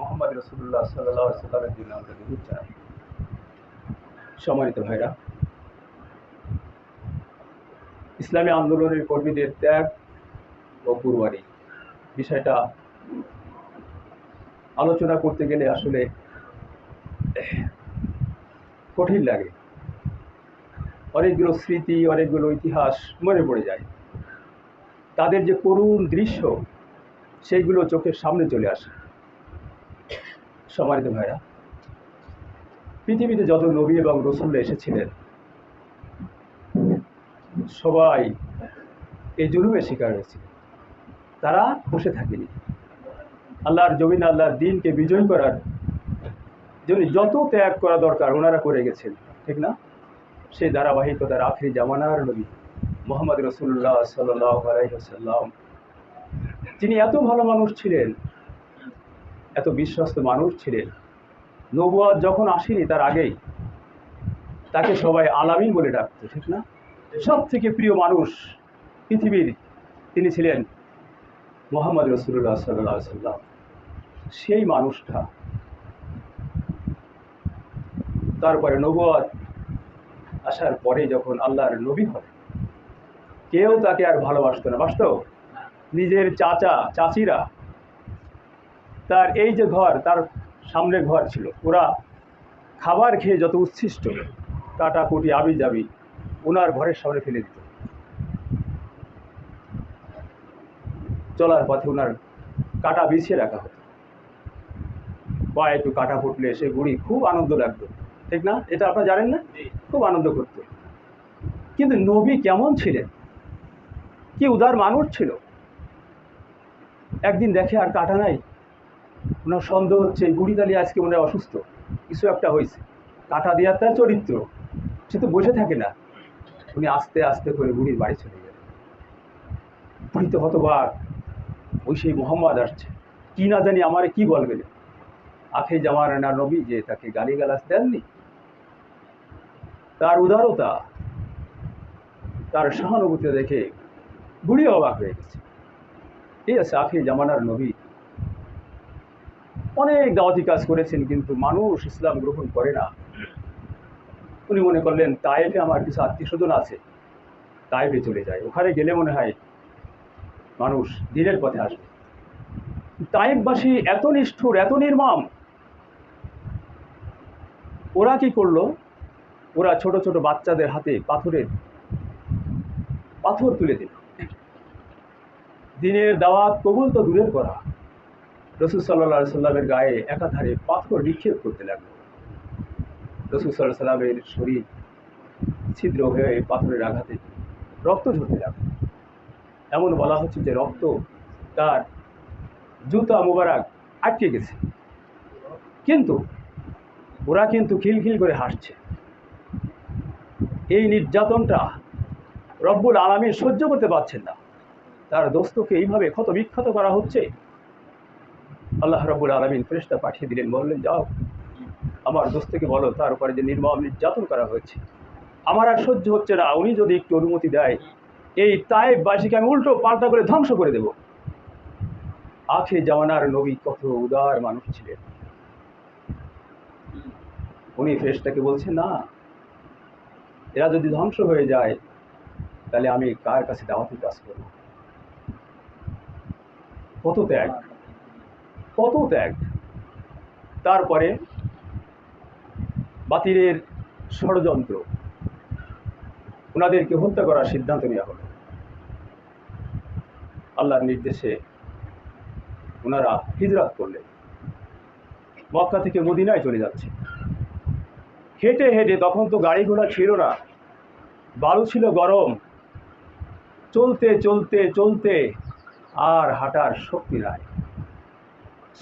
মোহাম্মদ রসুল্লাহ সাল্লাহ সাল্লামের জন্য আমরা দুধ চাই সম্মানিত ভাইরা, ইসলামী আন্দোলনের কর্মীদের ত্যাগ ও কুরবানি বিষয়টা আলোচনা করতে গেলে আসলে কঠিন লাগে। অনেকগুলো স্মৃতি, অনেকগুলো ইতিহাস মনে পড়ে যায়। তাদের যে করুণ দৃশ্য, সেইগুলো চোখের সামনে চলে আসে। সম্মানিত ভাইরা, পৃথিবীতে যত নবী এবং রসুল্লা এসেছিলেন, সবাই এই জুলুমের শিকার হয়েছে তারা বসে থাকেনি। আল্লাহর জমিন, আল্লাহর দিনকে বিজয় করার জন্য যত ত্যাগ করা দরকার ওনারা করে গেছেন, ঠিক না? সেই ধারাবাহিকতার আখরি জামানার নবী মোহাম্মদ রসুল্লাহ সাল্লাম তিনি এত ভালো মানুষ ছিলেন এত বিশ্বস্ত মানুষ ছিলেন। নবুয়াদ যখন আসেনি তার আগেই, তাকে সবাই আলামিন বলে ডাকত, ঠিক না? সব থেকে প্রিয় মানুষ পৃথিবীর তিনি ছিলেন মোহাম্মদ রসুল্লাহ সাল্লাহ সাল্লাম সেই মানুষটা, তারপরে নবুয়াদ আসার পরে যখন আল্লাহর নবী হয় কেউ তাকে আর ভালোবাসতো না। বাস্তব, নিজের চাচা, চাচিরা তার এই যে ঘর তার সামনে ঘর ছিল ওরা খাবার খেয়ে যত উচ্ছিষ্ট কাটা কুটি আবি যাবি ওনার ঘরের সামনে ফেলে দিত। চলার পথে ওনার কাটা বিছিয়ে রাখা হতো। বা একটু কাটা ফুটলে সে গুড়ি খুব আনন্দ লাগতো ঠিক না? এটা আপনারা জানেন না? খুব আনন্দ করত। কিন্তু নবী কেমন ছিলেন? কি উদার মানুষ ছিল। একদিন দেখে আর কাটা নাই ওনার সন্দেহ হচ্ছে, এই বুড়ি তালি আজকে মনে অসুস্থ। কিছু একটা হয়েছে। কাটা দেওয়ার তার চরিত্র। সে তো বসে থাকে না। উনি আস্তে আস্তে করে বুড়ির বাড়ি চলে গেলেন। বুড়ি তো হতবার ওই সেই মোহাম্মদ আসছে। কি না জানি আমারে কি বলবেন আখে জামার না নবী যে তাকে গালি গালিগালাজ দেননি। তার উদারতা, তার সহানুভূতি দেখে বুড়ি অবাক হয়ে গেছে। ঠিক আছে আখে জামানার নবী অনেক দাওয়াতি কাজ করেছেন, কিন্তু মানুষ ইসলাম গ্রহণ করে না। উনি মনে করলেন তাইফে আমার কিছু আত্মীয় স্বজন আছে তাইফে চলে যায়। ওখানে গেলে মনে হয় মানুষ দিনের পথে আসবে। তাইফবাসী এত নিষ্ঠুর, এত নির্মম। ওরা কি করল? ওরা ছোট ছোট বাচ্চাদের হাতে পাথরের পাথর তুলে দিল। দিনের দাওয়াত কবুল তো দূরের করা রসুল সাল্লা সাল্লামের গায়ে একাধারে পাথর নিক্ষেপ করতে লাগল। রসুল সাল্লাহ সাল্লামের শরীর ছিদ্র হয়ে পাথরের আঘাতে রক্ত ঝরতে লাগল। এমন বলা হচ্ছে যে রক্ত তার জুতা মুবারক আটকে গেছে। কিন্তু ওরা কিন্তু খিলখিল করে হাসছে। এই নির্যাতনটা রব্বুল আলমীর সহ্য করতে পারছেন না। তার দোস্তকে এইভাবে ক্ষত বিক্ষত করা হচ্ছে আল্লাহ রব্বুল আলমিন ফেরেস্তা পাঠিয়ে দিলেন, বললেন, যাও, আমার দোস্তকে বলো, তার উপরে যে নির্মম নির্যাতন করা হয়েছে। আমার আর সহ্য হচ্ছে না, উনি যদি একটু অনুমতি দেয়, এই তাইবাসীকে আমি উল্টো পাল্টা করে ধ্বংস করে দেব। আখে জামানার নবী কত উদার মানুষ ছিলেন। উনি ফেরেশতাকে বলছেন, না, এরা যদি ধ্বংস হয়ে যায়, তাহলে আমি কার কাছে দাওয়াতি কাজ করব? কত ত্যাগ। কত ত্যাগ তারপরে বাতিলের ষড়যন্ত্র। ওনাদেরকে হত্যা করার সিদ্ধান্ত নেওয়া হলো। আল্লাহর নির্দেশে ওনারা হিজরাত করলেন। মক্কা থেকে মদিনায় চলে যাচ্ছে। হেঁটে হেঁটে তখন তো গাড়ি ঘোড়া ছিল না। বালু ছিল গরম। চলতে চলতে চলতে আর হাঁটার শক্তি নাই।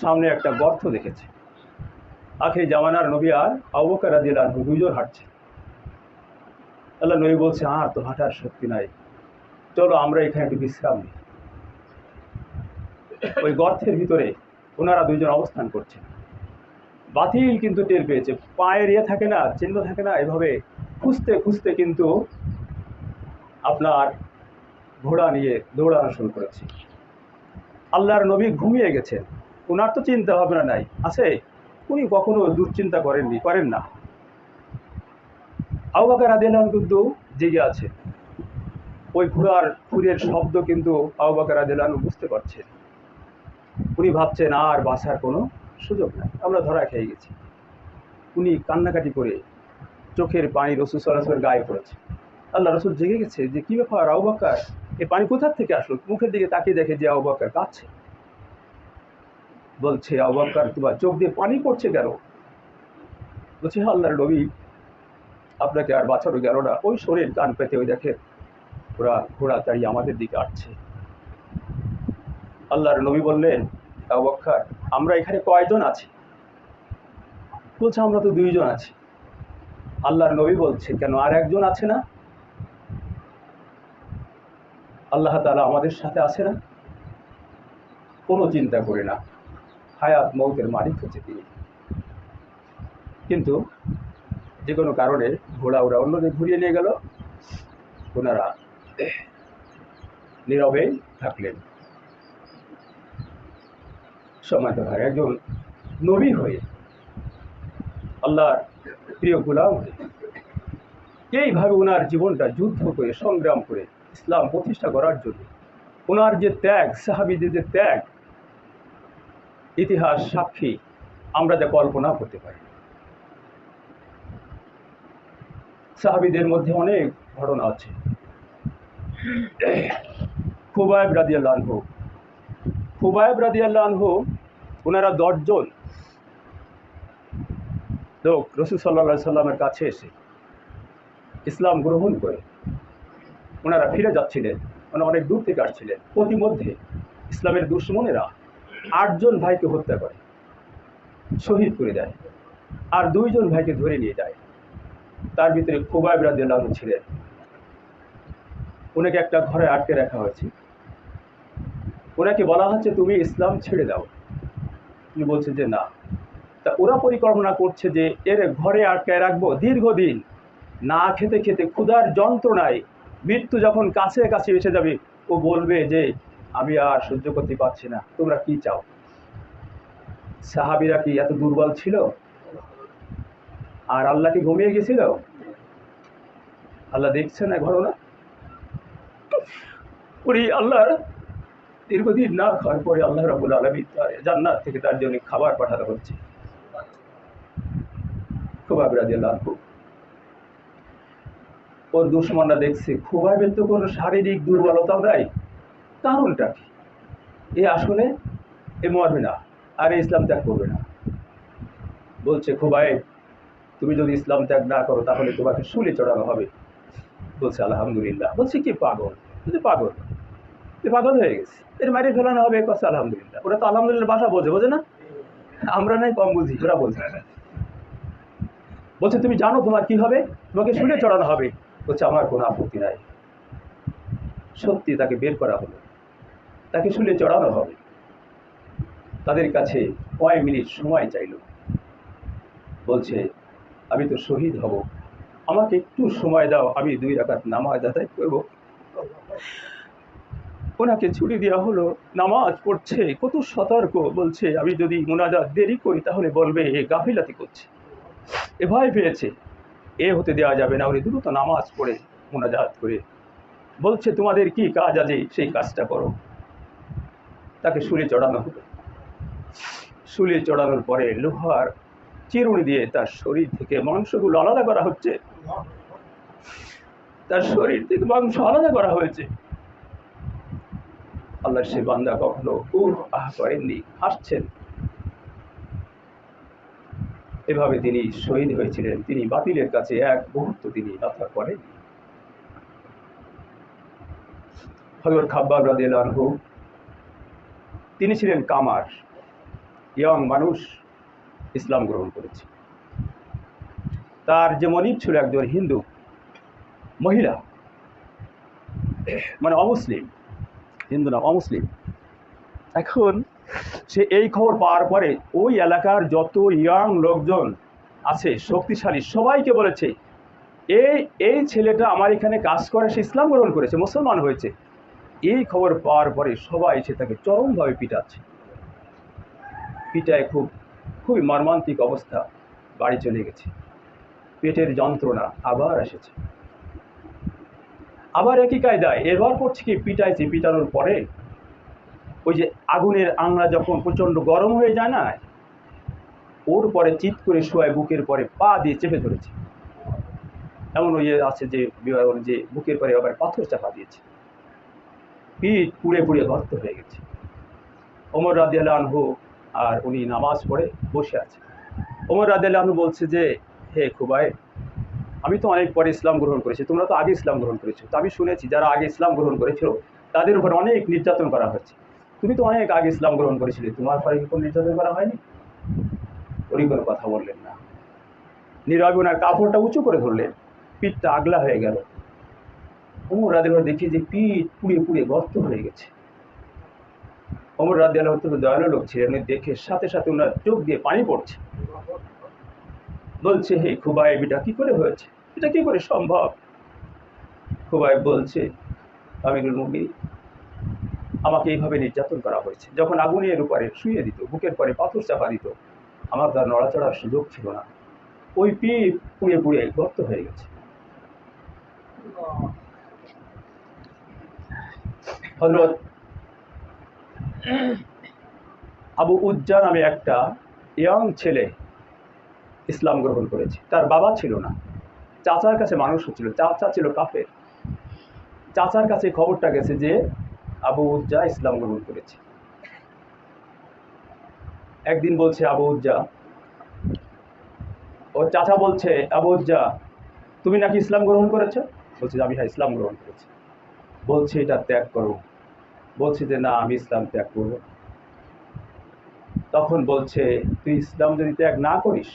সামনে একটা গর্ত দেখেছে। আখে জামানার নবী আর আবকার দিলার দুজন হাঁটছে। আল্লাহ নবী বলছে, আর তো হাঁটার শক্তি নাই। চলো আমরা এখানে একটু বিশ্রাম নিই। ওই গর্তের ভিতরে ওনারা দুইজন অবস্থান করছেন। বাতিল কিন্তু টের পেয়েছে। পায়ের ইয়ে থাকে না, চিহ্ন থাকে না, এভাবে খুঁজতে খুঁজতে কিন্তু আপনার ঘোড়া নিয়ে দৌড়ানো শুরু করেছে। আল্লাহর নবী ঘুমিয়ে গেছেন। ওনার তো চিন্তা ভাবনা নাই, আছে? উনি কখনো দুশ্চিন্তা করেননি, করেন না। আউবাকার আদিয়ালাম কিন্তু জেগে আছে। ওই ঘোড়ার ফুরের শব্দ কিন্তু আউবাকার আদিয়ালান বুঝতে পারছেন উনি ভাবছেন, আর বাসার কোনো সুযোগ নাই। আমরা ধরা খেয়ে গেছি। উনি কান্নাকাটি করে চোখের পানি রসুল সরাসরি গায়ে পড়েছে। আল্লাহ রসুল জেগে গেছে যে, কী ব্যাপার আউবাকার এ পানি কোথার থেকে আসলো? মুখের দিকে তাকিয়ে দেখে যে আউবাকার কাছে বলছে আবাক্কার তোমার চোখ দিয়ে পানি পড়ছে কেন? বলছে "হ্যাঁ, আল্লাহর নবী আপনাকে আর বাঁচানো গেল না। ওই শরীর কান পেতে ওই দেখে ওরা ঘোড়া দাঁড়িয়ে আমাদের দিকে আসছে আল্লাহর নবী বললেন আবাক্কার আমরা এখানে কয়জন আছি? বলছে আমরা তো দুইজন আছি। আল্লাহর নবী বলছে কেন আর একজন আছে না? আল্লাহ তাআলা আমাদের সাথে আছে না? কোনো চিন্তা করে না। হায়াত মৌতের মালিক হচ্ছে তিনি। কিন্তু যে কোনো কারণে ঘোড়া ওরা অন্যদের ঘুরিয়ে নিয়ে গেল, ওনারা নীরবে থাকলেন। সময় ভাই, একজন নবী হয়ে আল্লাহর প্রিয় গোলাম হয়ে এইভাবে ওনার জীবনটা যুদ্ধ করে, সংগ্রাম করে ইসলাম প্রতিষ্ঠা করার জন্য, ওনার যে ত্যাগ, সাহাবিদের যে ত্যাগ ইতিহাস সাক্ষী, আমরা যা কল্পনা করতে পারি। সাহাবিদের মধ্যে অনেক ঘটনা আছে। খুবাইব রাদিয়াল্লাহ খুবাইব রাদিয়াল্লাহ ওনারা দশজন লোক রসুল সাল্লা সাল্লামের কাছে এসে ইসলাম গ্রহণ করে। ওনারা ফিরে যাচ্ছিলেন ওনারা অনেক দূর থেকে আসছিলেন। প্রতিমধ্যে ইসলামের দুশ্মনেরা আটজন ভাইকে হত্যা করে, শহীদ করে দেয়, আর দুইজন ভাইকে ধরে নিয়ে যায়। তার ভিতরে খুবাইব রাদিয়াল্লাহু ছিলেন। ওনাকে একটা ঘরে আটকে রাখা হয়েছে। ওনাকে বলা হচ্ছে, তুমি ইসলাম ছেড়ে দাও। তিনি বলছে যে, না। তা ওরা পরিকল্পনা করছে যে, এর ঘরে আটকায় রাখব দীর্ঘদিন। না খেতে খেতে ক্ষুধার যন্ত্রণায় মৃত্যু যখন কাছে কাছে এসে যাবে, ও বলবে যে আমি আর সহ্য করতে পারছি না। তোমরা কি চাও? সাহাবিরা কি এত দুর্বল ছিল? আর আল্লাহ কি ঘুমিয়ে গেছিল? আল্লাহ দেখছে না ঘটনা? উনি আল্লাহর দীর্ঘদিন না খাওয়ার পরে আল্লাহ রাবুল আলমী জান্নাত থেকে তার জন্য খাবার পাঠানো হচ্ছে। খুবাব রাজিয়াল্লাহ ওর দুশ্মনরা দেখছে খুবাবের তো কোনো শারীরিক দুর্বলতাও নাই। কারণটা কি? এ আসলে এ মরবে না, আর ইসলাম ত্যাগ করবে না। বলছে খোবাই তুমি যদি ইসলাম ত্যাগ না করো, তাহলে তোমাকে শুলে চড়ানো হবে। বলছে, আলহামদুলিল্লাহ। বলছে, কি পাগল? তুই পাগল। তুই পাগল হয়ে গেছে এর মারি ফেলানো হবে কছে আলহামদুলিল্লাহ। ওরা তো আলহামদুলিল্লাহ ভাষা বোঝে বোঝে না? আমরা নাই, কম বুঝি, ওরা বোঝে। বলছে, তুমি জানো তোমার কি হবে? তোমাকে শুলে চড়ানো হবে। বলছে, আমার কোনো আপত্তি নাই। সত্যি তাকে বের করা হলো। তাকে শুলে চড়ানো হবে। তাদের কাছে কয় মিনিট সময় চাইল। বলছে, আমি তো শহীদ হব। আমাকে একটু সময় দাও, আমি দুই রাকাত নামাজ আদায় করব। ওনাকে ছুটি দেওয়া হলো, নামাজ পড়ছে, কত সতর্ক। বলছে, আমি যদি মোনাজাত দেরি করি, তাহলে বলবে, এ গাফিলাতি করছে। এ ভয় পেয়েছে। এ হতে দেওয়া যাবে না, উনি দ্রুত নামাজ পড়ে, মোনাজাত করে। বলছে, তোমাদের কি কাজ আছে? সেই কাজটা করো। তাকে শুলে চড়ানো হলো। শুলে চড়ানোর পরে লোহার চিরুনি দিয়ে তার শরীর থেকে মাংসগুলো আলাদা করা হচ্ছে। তার শরীর থেকে মাংস আলাদা করা হয়েছে। আল্লাহ সে বান্দা কখনো উহ আহ করেননি, হাসছেন। এভাবে তিনি শহীদ হয়েছিলেন। তিনি বাতিলের কাছে এক মুহূর্ত তিনি মাথা করেন হজরত খাব্বাব রাদিয়াল্লাহু তিনি ছিলেন কামার, ইয়ং মানুষ ইসলাম গ্রহণ করেছে। তার যে মনিব ছিল একজন হিন্দু মহিলা মানে অমুসলিম, হিন্দু না, অমুসলিম। এখন সে এই খবর পাওয়ার পরে ওই এলাকার যত ইয়াং লোকজন আছে, শক্তিশালী, সবাইকে বলেছে, এই এই ছেলেটা আমার এখানে কাজ করে, সে ইসলাম গ্রহণ করেছে, মুসলমান হয়েছে। এই খবর পাওয়ার পরে সবাই সে তাকে চরমভাবে পিটাচ্ছে। পিটায় খুব, খুবই মর্মান্তিক অবস্থা, বাড়ি চলে গেছে। পেটের যন্ত্রণা আবার এসেছে। আবার একই কায়দায় এবার করছে কি? পিটাইছে, পিটানোর পরে ওই যে আগুনের আংলা যখন প্রচণ্ড গরম হয়ে যায় না, ওর পরে চিৎ করে শোয়ায়, বুকের পরে পা দিয়ে চেপে ধরেছে। এমন ওই আছে যে যে বুকের পরে আবার পাথর চাপা দিয়েছে। পিঠ পুড়ে পুড়ে গর্ত হয়ে গেছে। ওমর রাদিয়াল আনহু আর উনি নামাজ পড়ে বসে আছে ওমর রাদিয়াল আনহু বলছে যে, হে খুবাই আমি তো অনেক পরে ইসলাম গ্রহণ করেছি, তোমরা তো আগে ইসলাম গ্রহণ করেছ। তো আমি শুনেছি যারা আগে ইসলাম গ্রহণ করেছিল তাদের উপর অনেক নির্যাতন করা হয়েছে। তুমি তো অনেক আগে ইসলাম গ্রহণ করেছিলে, তোমার পরে কোনো নির্যাতন করা হয়নি? উনি কোনো কথা বললেন না। নীরবে ওনার কাপড়টা উঁচু করে ধরলেন, পিঠটা আগলা হয়ে গেল। ওমর রাদের দেখি যে পিঠ পুড়ে পুড়ে গর্ত হয়ে গেছে। রাদিয়াল অত্যন্ত দয়ালু লোক ছিলেন দেখে সাথে সাথে ওনার চোখ দিয়ে পানি পড়ছে। বলছে, হে খুবাই এটা কি করে হয়েছে? এটা কি করে সম্ভব? খুবাই বলছে আমিরুল মুগি আমাকে এইভাবে নির্যাতন করা হয়েছে। যখন আগুনের উপরে শুয়ে দিত, বুকের পরে পাথর চাপা দিত, আমার তার নড়াচড়ার সুযোগ ছিল না। ওই পিঠ পুড়ে পুড়ে গর্ত হয়ে গেছে। হজরত আবু উজ্জা নামে একটা ইয়ং ছেলে ইসলাম গ্রহণ করেছে। তার বাবা ছিল না। চাচার কাছে মানুষ ছিল চাচা ছিল কাফের। চাচার কাছে খবরটা গেছে যে আবু উজ্জা ইসলাম গ্রহণ করেছে। একদিন বলছে আবু উজ্জা ও চাচা বলছে, আবু উজ্জা তুমি নাকি ইসলাম গ্রহণ করেছ? বলছে, আমি হ্যাঁ ইসলাম গ্রহণ করেছি। বলছে এটা ত্যাগ করো। বলছে যে না, আমি ইসলাম ত্যাগ করব। তখন বলছে, তুই ইসলাম যদি ত্যাগ না করিস,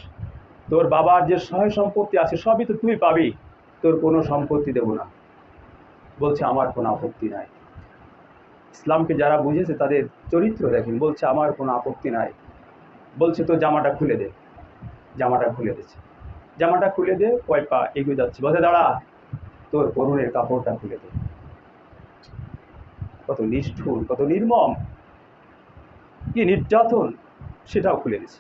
তোর বাবার যে সহায় সম্পত্তি আছে, সবই তো তুই পাবি। তোর কোনো সম্পত্তি দেব না। বলছে, আমার কোনো আপত্তি নাই। ইসলামকে যারা বুঝেছে, তাদের চরিত্র দেখেন। বলছে, আমার কোনো আপত্তি নাই। বলছে তো জামাটা খুলে দে। জামাটা খুলে দিচ্ছে জামাটা খুলে দে কয় পা এগিয়ে যাচ্ছে। বলছে, দাঁড়া, তোর করুণের কাপড়টা খুলে দে। কত নিষ্ঠুর, কত নির্মম। কি নির্যাতন, সেটাও খুলে দিছে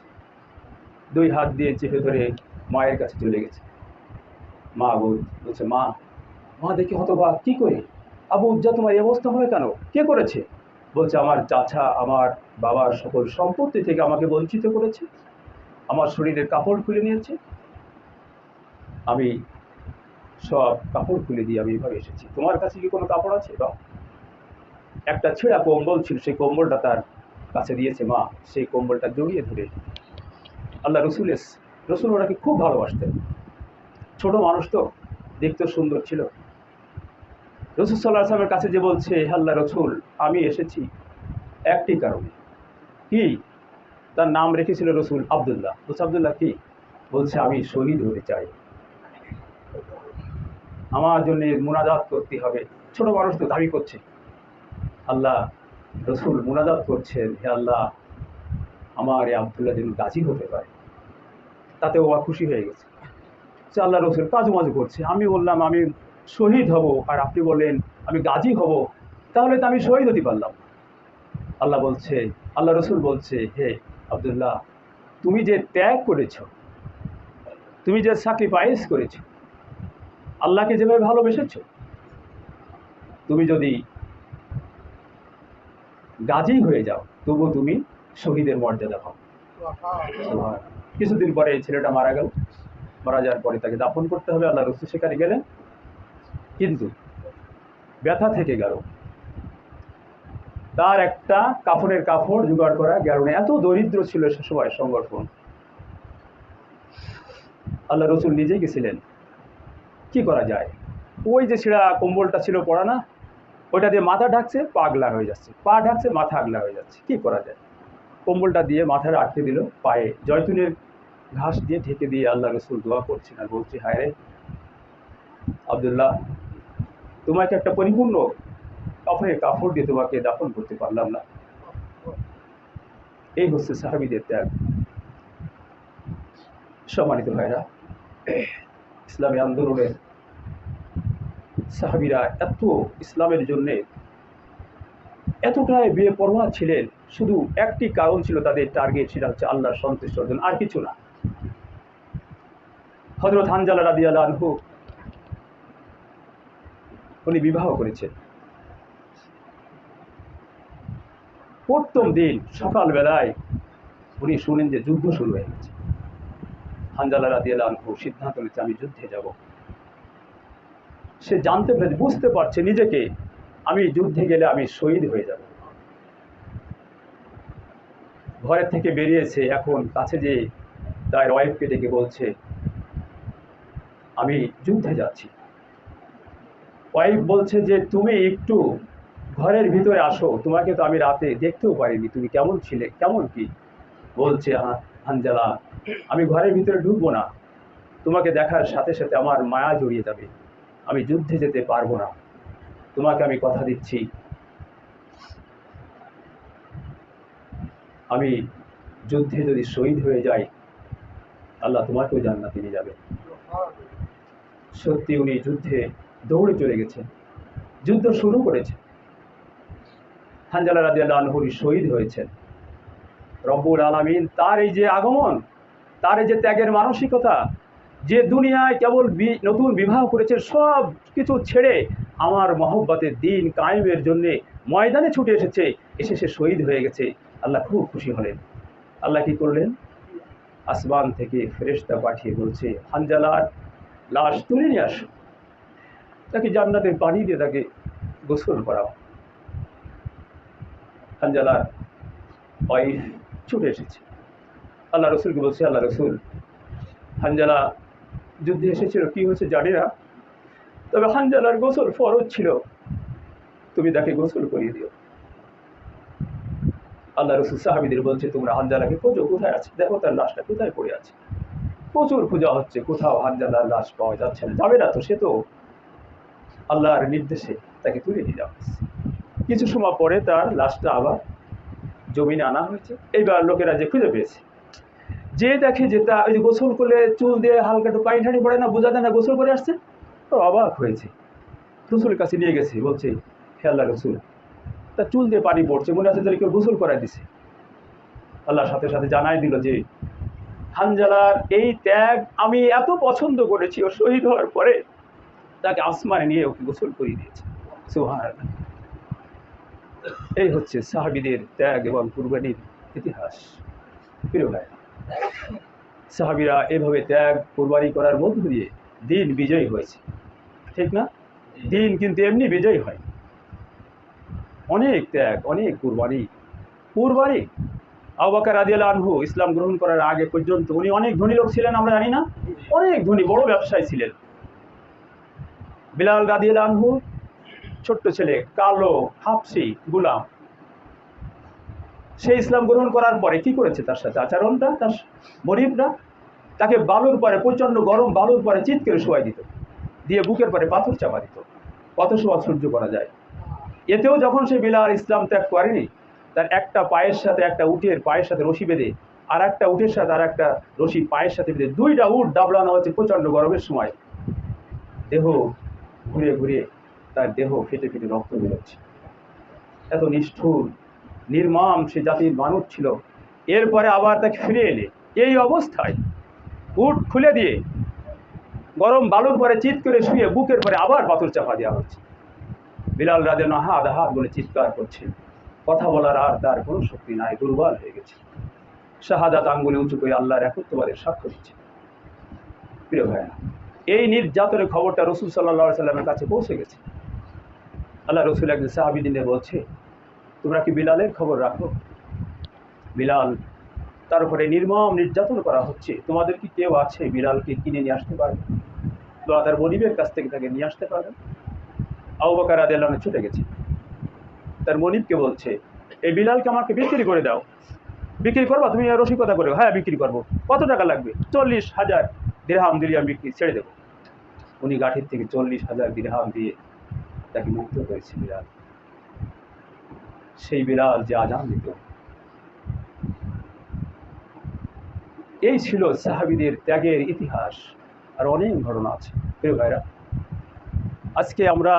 দুই হাত দিয়ে চেপে ধরে মায়ের কাছে চলে গেছে। মা বল বলছে, মা মা দেখি হতবাক, কি করে? আবু উজ্জা, তোমার এই অবস্থা হলো কেন? কে করেছে? বলছে, আমার চাচা, আমার বাবার সকল সম্পত্তি থেকে আমাকে বঞ্চিত করেছে। আমার শরীরের কাপড় খুলে নিয়েছে। আমি সব কাপড় খুলে দিয়ে আমি এভাবে এসেছি। তোমার কাছে কি কোনো কাপড় আছে? বা একটা ছেঁড়া কম্বল ছিল, সেই কম্বলটা তার কাছে দিয়েছে মা। সেই কম্বলটা জড়িয়ে ধরে। আল্লাহ রসুল এস, রসুল ওনাকে খুব ভালোবাসতেন। ছোট মানুষ তো দেখতে সুন্দর ছিল। রসুল সাল্লাহ আসলামের কাছে যে বলছে আল্লাহ রসুল, আমি এসেছি একটি কারণে। কি? তার নাম রেখেছিল রসুল আবদুল্লাহ। বলছে, আবদুল্লাহ কি? বলছে, আমি শহীদ হতে চাই। আমার জন্য মোনাজাত করতে হবে। ছোট মানুষ তো দাবি করছে। আল্লাহ রসুল মোনাজাত করছেন, হে আল্লাহ আমার এই আবদুল্লাহ যেন গাজী হতে পারে, তাতে ও খুশি হয়ে গেছে। সে আল্লাহ রসুল কাজু মাজু করছে, আমি বললাম, আমি শহীদ হব, আর আপনি বললেন, আমি গাজী হব, তাহলে তো আমি শহীদ হতে পারলাম আল্লাহ বলছে, আল্লাহ রসুল বলছে, হে আবদুল্লাহ, তুমি যে ত্যাগ করেছ, তুমি যে স্যাক্রিফাইস করেছ, আল্লাহকে যেভাবে ভালোবেসেছ, তুমি যদি গাজী হয়ে যাও তবু তুমি শহীদের মর্যাদা পাও। কিছুদিন পরে এই ছেলেটা মারা গেল। মারা যাওয়ার পরে তাকে দাফন করতে হবে আল্লাহ রসুল সেখানে গেলেন। কিন্তু ব্যথা থেকে গেল। তার একটা কাপড়ের কাপড় জোগাড় করা গেল না এত দরিদ্র ছিল সে সময় সংগঠন। আল্লাহ রসুল নিজেই গেছিলেন। কি করা যায়? ওই যে ছেঁড়া কম্বলটা ছিল পড়া না ওইটা দিয়ে মাথা ঢাকছে, পা আগলা হয়ে যাচ্ছে। পা ঢাকছে, মাথা আগলা হয়ে যাচ্ছে। কি করা যায়? কম্বলটা দিয়ে মাথাটা আটকে দিল, পায়ে জয়তুনের ঘাস দিয়ে ঢেকে দিয়ে আল্লাহ রসুল দোয়া করছেন আর বলছি, হায় রে আবদুল্লাহ, তোমাকে একটা পরিপূর্ণ কাপড়ের কাপড় দিয়ে তোমাকে দাফন করতে পারলাম না। এই হচ্ছে সাহাবিদের ত্যাগ। সম্মানিত ভাইরা, ইসলামী আন্দোলনের সাহাবিরা এত ইসলামের জন্যে এতটাই বেপরোয়া ছিলেন, শুধু একটি কারণ ছিল তাদের টার্গেট সেটা হচ্ছে আল্লাহর সন্তুষ্ট অর্জন, আর কিছু না। হজরত হানজালা রাদি আনহু, উনি বিবাহ করেছেন। প্রথম দিন সকালবেলায় উনি শুনেন যে যুদ্ধ শুরু হয়ে গেছে। হানজালা রাদি আনহু সিদ্ধান্ত নিচ্ছে আমি যুদ্ধে যাব। সে জানতে পেরেছে, বুঝতে পারছে নিজেকে, আমি যুদ্ধে গেলে আমি শহীদ হয়ে যাব। ঘরের থেকে বেরিয়েছে, এখন কাছে যে তার ওয়াইফকে ডেকে বলছে, আমি যুদ্ধে যাচ্ছি। ওয়াইফ বলছে যে, তুমি একটু ঘরের ভিতরে আসো, তোমাকে তো আমি রাতে দেখতেও পারিনি, তুমি কেমন ছিলে, কেমন কি? বলছে হা- হানজালা, আমি ঘরের ভিতরে ঢুকবো না, তোমাকে দেখার সাথে সাথে আমার মায়া জড়িয়ে যাবে। আমি যুদ্ধে যেতে পারব না। তোমাকে আমি কথা দিচ্ছি। আমি যুদ্ধে যদি শহীদ হয়ে যাই, আল্লাহ তোমাকেও জান্নাতে নিয়ে যাবে। সত্যি উনি যুদ্ধে দৌড়ে চলে গেছেন। যুদ্ধ শুরু করেছে হানজালা রাজি আল্লাহ আনহুরি শহীদ হয়েছেন। রব্বুল আলমিন তার এই যে আগমন, তার এই যে ত্যাগের মানসিকতা যে দুনিয়ায় কেবল নতুন বিবাহ করেছে, সব কিছু ছেড়ে আমার মহব্বতের দিন কায়েমের জন্যে ময়দানে ছুটে এসেছে, এসে সে শহীদ হয়ে গেছে। আল্লাহ খুব খুশি হলেন। আল্লাহ কি করলেন? আসমান থেকে ফেরেশতা পাঠিয়ে বলছে হানজালার লাশ তুলে নিয়ে আসো। তাকে জান্নাতের পানি দিয়ে তাকে গোসল করাও। হানজালার ওয়াইফ ছুটে এসেছে। আল্লাহ রসুলকে বলছে, আল্লাহ রসুল, হানজালা যুদ্ধে এসেছিল। কি হয়েছে জানি না তবে হানজালার গোসল ফরজ ছিল। তুমি তাকে গোসল করিয়ে দিও। আল্লাহ রসুল সাহাবিদের বলছে, তোমরা হানজালাকে খোঁজো, কোথায় আছে? দেখো, তার লাশটা কোথায় পড়ে আছে? প্রচুর খোঁজা হচ্ছে, কোথাও হানজালার লাশ পাওয়া যাচ্ছে না। যাবে না তো সে তো? আল্লাহর নির্দেশে তাকে তুলে নিয়ে যাওয়া হয়েছে। কিছু সময় পরে তার লাশটা আবার জমিনে আনা হয়েছে। এইবার লোকেরা যে খুঁজে পেয়েছে যে দেখে যে তা ওই যে গোসল করলে চুল দিয়ে হালকা একটু পানি ঠানি পড়ে না বোঝা যায় না গোসল করে আসছে, তো অবাক হয়েছে। রসুলের কাছে নিয়ে গেছে, বলছে হে আল্লাহ রসুল তা চুল দিয়ে পানি পড়ছে, মনে আছে তাহলে কেউ গোসল করাই দিছে? আল্লাহর সাথে সাথে জানাই দিল যে হানজালার এই ত্যাগ আমি এত পছন্দ করেছি, ও শহীদ হওয়ার পরে তাকে আসমানে নিয়ে ওকে গোসল করিয়ে দিয়েছে। এই হচ্ছে সাহাবিদের ত্যাগ এবং কুরবানির ইতিহাস। প্রিয় ভাই সাহাবিরা এভাবে ত্যাগ কোরবানি করার মধ্য দিয়ে দিন বিজয়ী হয়েছে। ঠিক না? দিন কিন্তু এমনি বিজয়ী হয়। অনেক ত্যাগ, অনেক কুরবানি। কুরবানি। আবাকার আদিয়াল আনহু ইসলাম গ্রহণ করার আগে পর্যন্ত উনি অনেক ধনী লোক ছিলেন, আমরা জানি না? অনেক ধনী, বড় ব্যবসায়ী ছিলেন। বিলাল গাদিয়াল আনহু, ছোট্ট ছেলে, কালো, হাফসি, গুলাম। সে ইসলাম গ্রহণ করার পরে কি করেছে? তার সাথে আচরণটা, তার গরিবরা তাকে বালুর পরে, প্রচণ্ড গরম বালুর পরে চিৎ করে শোয়াই দিত। দিয়ে বুকের পরে পাথর চাপা দিত। কত সময় সহ্য করা যায়? এতেও যখন সে বিলাল ইসলাম ত্যাগ করেনি, তার একটা পায়ের সাথে একটা উটের পায়ের সাথে রশি বেঁধে আর একটা উটের সাথে আর একটা রশি পায়ের সাথে বেঁধে, দুইটা উট ডাবলানো হচ্ছে প্রচণ্ড গরমের সময়। দেহ ঘুরে ঘুরে তার দেহ ফেটে ফেটে রক্ত বেরোচ্ছে। এত নিষ্ঠুর নির্মম সে জাতির মানুষ ছিল। এরপরে আবার তাকে ফিরে এলে। এই অবস্থায় উট খুলে দিয়ে গরম বালুর পরে চিৎ করে শুয়ে বুকের পরে আবার পাথর চাপা দেওয়া হচ্ছে। বিলাল রাজা হাত হাত বলে চিৎকার করছে। কথা বলার আর তার কোনো শক্তি নাই, দুর্বল হয়ে গেছে। শাহাদাত আঙ্গুলে উঁচু করে আল্লাহর একত্ববাদের সাক্ষ্য দিচ্ছে। প্রিয় ভাই এই নির্যাতনের খবরটা রসুল সাল্লাহ সাল্লামের কাছে পৌঁছে গেছে। আল্লাহ রসুল একদিন সাহাবিদিনে বলছে তোমরা কি বিলালের খবর রাখো? বিলাল, তার উপরে নির্মম নির্যাতন করা হচ্ছে। তোমাদের কি কেউ আছে বিলালকে কিনে নিয়ে আসতে পারবে? বা তার মনিবের কাছ থেকে তাকে নিয়ে আসতে পারবে? আউবাকার আদেলানে ছুটে গেছে। তার মনিবকে বলছে, এই বিলালকে আমাকে বিক্রি করে দাও। বিক্রি করবা? তুমি রসিকতা করে হ্যাঁ বিক্রি করব। কত টাকা লাগবে? চল্লিশ হাজার দিরহাম দিলে আমি বিক্রি ছেড়ে দেবো। উনি গাঠির থেকে চল্লিশ হাজার দিরহাম দিয়ে তাকে মুক্ত করেছে বিড়াল সেই বিড়াল যে আজান দিত এই ছিল সাহাবিদের ত্যাগের ইতিহাস, আর অনেক ঘটনা আছে। প্রিয় ভাইরা, আজকে আমরা